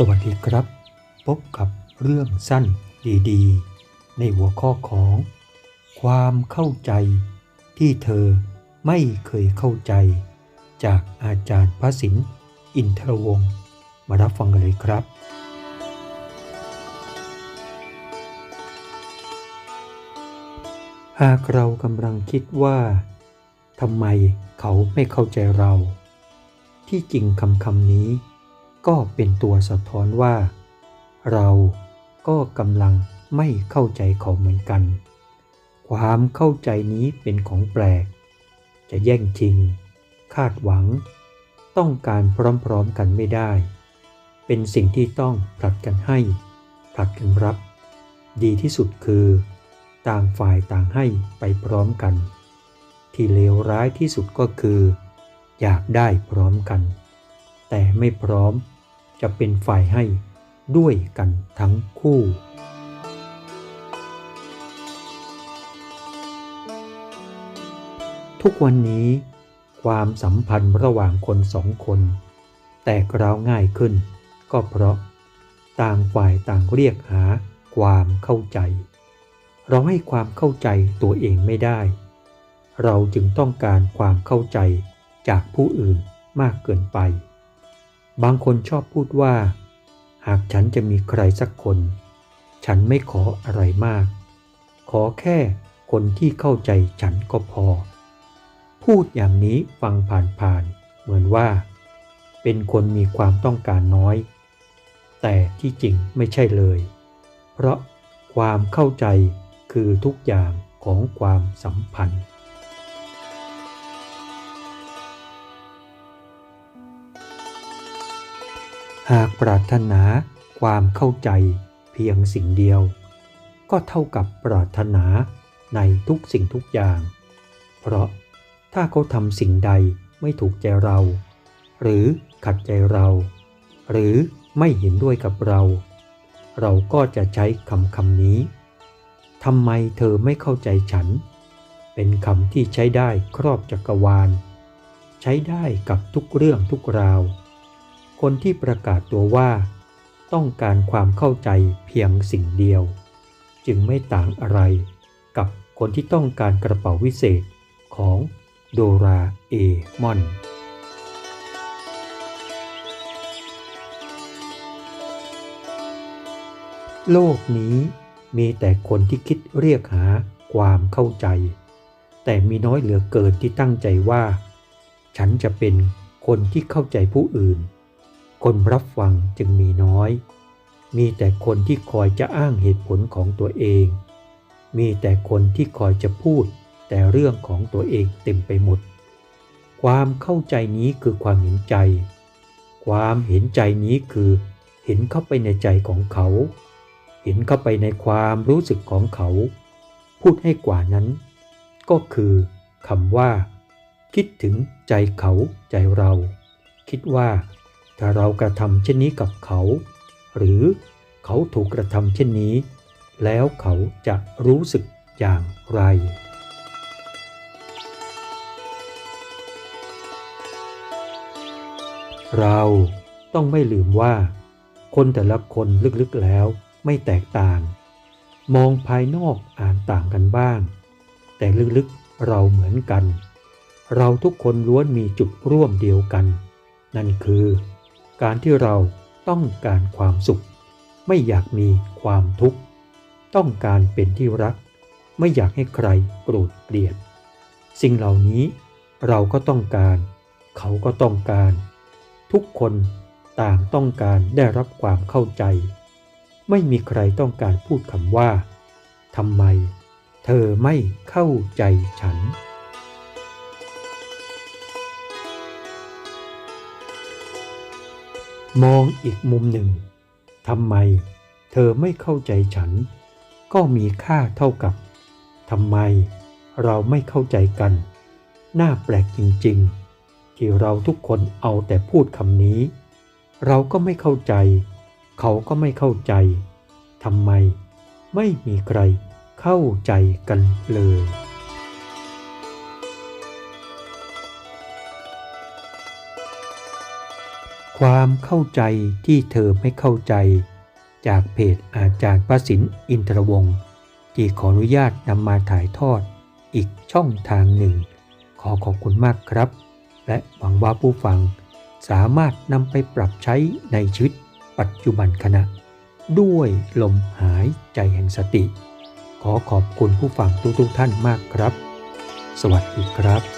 สวัสดีครับ พบกับเรื่องสั้นดีๆ ในหัวข้อของ ความเข้าใจที่เธอไม่เคยเข้าใจ จากอาจารย์พระสินอินทรวงศ์มารับฟังกันเลยครับ หากเรากำลังคิดว่าทำไมเขาไม่เข้าใจเรา ที่จริงคำคำนี้ ก็เป็นตัวสะท้อนว่า เราก็กำลังไม่เข้าใจเขาเหมือนกัน ความเข้าใจนี้เป็นของแปลก จะแย่งชิง คาดหวัง ต้องการพร้อมๆกันไม่ได้ เป็นสิ่งที่ต้องผลัดกันให้ ผลัดกันรับ ดีที่สุดคือ ต่างฝ่ายต่างให้ไปพร้อมกัน ที่เลวร้ายที่สุดก็คือ อยากได้พร้อมกัน แต่ไม่พร้อมจะเป็นฝ่ายให้ด้วยกันทั้งคู่ ทุกวันนี้ ความสัมพันธ์ระหว่างคนสองคน แตกร้าวง่ายขึ้น ก็เพราะต่างฝ่ายต่างเรียกหาความเข้าใจ เราให้ความเข้าใจตัวเองไม่ได้ เราจึงต้องการความเข้าใจจากผู้อื่นมากเกินไป บางคนชอบพูดว่า หากฉันจะมีใครสักคน ฉันไม่ขออะไรมาก ขอแค่คนที่เข้าใจฉันก็พอ พูดอย่างนี้ฟังผ่านๆเหมือนว่า เป็นคนมีความต้องการน้อย แต่ที่จริงไม่ใช่เลย เพราะความเข้าใจคือทุกอย่างของความสัมพันธ์ หากปรารถนาความเข้าใจเพียงสิ่งเดียว ก็เท่ากับปรารถนาในทุกสิ่งทุกอย่าง เพราะถ้าเขาทำสิ่งใดไม่ถูกใจเรา หรือขัดใจเรา หรือไม่เห็นด้วยกับเรา เราก็จะใช้คำคำนี้ทำไมเธอไม่เข้าใจฉัน เป็นคำที่ใช้ได้ครอบจักรวาล ใช้ได้กับทุกเรื่องทุกราว คนที่ประกาศตัวว่า ต้องการความเข้าใจเพียงสิ่งเดียว จึงไม่ต่างอะไรกับคนที่ต้องการกระเป๋าวิเศษของโดราเอมอนโลกนี้มีแต่คนที่คิดเรียกหาความเข้าใจ แต่มีน้อยเหลือเกินที่ตั้งใจว่า ฉันจะเป็นคนที่เข้าใจผู้อื่น คนรับฟังจึงมีน้อย มีแต่คนที่คอยจะอ้างเหตุผลของตัวเอง มีแต่คนที่คอยจะพูดแต่เรื่องของตัวเองเต็มไปหมด ความเข้าใจนี้คือความเห็นใจ ความเห็นใจนี้คือเห็นเข้าไปในใจของเขา เห็นเข้าไปในความรู้สึกของเขา พูดให้กว่านั้น ก็คือคำว่า คิดถึงใจเขาใจเรา คิดว่า ถ้าเรากระทำเช่นนี้กับเขา หรือเขาถูกกระทำเช่นนี้ แล้วเขาจะรู้สึกอย่างไร เราต้องไม่ลืมว่า คนแต่ละคนลึกๆแล้วไม่แตกต่าง มองภายนอกอ่านต่างกันบ้าง แต่ลึกๆเราเหมือนกัน เราทุกคนล้วนมีจุดร่วมเดียวกัน นั่นคือ การที่เราต้องการความสุข ไม่อยากมีความทุกข์ ต้องการเป็นที่รัก ไม่อยากให้ใครโกรธเกลียด สิ่งเหล่านี้เราก็ต้องการ เขาก็ต้องการ ทุกคนต่างต้องการได้รับความเข้าใจ ไม่มีใครต้องการพูดคำว่าทำไม เธอไม่เข้าใจฉัน มองอีกมุมหนึ่งทำไมเธอไม่เข้าใจฉัน ก็มีค่าเท่ากับทำไมเราไม่เข้าใจกัน น่าแปลกจริงๆ ที่เราทุกคนเอาแต่พูดคำนี้ เราก็ไม่เข้าใจ เขาก็ไม่เข้าใจทำไมไม่มีใครเข้าใจกันเลย ความเข้าใจที่เธอไม่เข้าใจ จากเพจอาจารย์ประสินอินทรวงศ์ที่ขออนุญาตนำมาถ่ายทอดอีกช่องทางหนึ่ง ขอขอบคุณมากครับ และหวังว่าผู้ฟังสามารถนำไปปรับใช้ในชีวิตปัจจุบันขณะ ด้วยลมหายใจแห่งสติ ขอขอบคุณผู้ฟังทุกๆท่านมากครับ สวัสดีครับ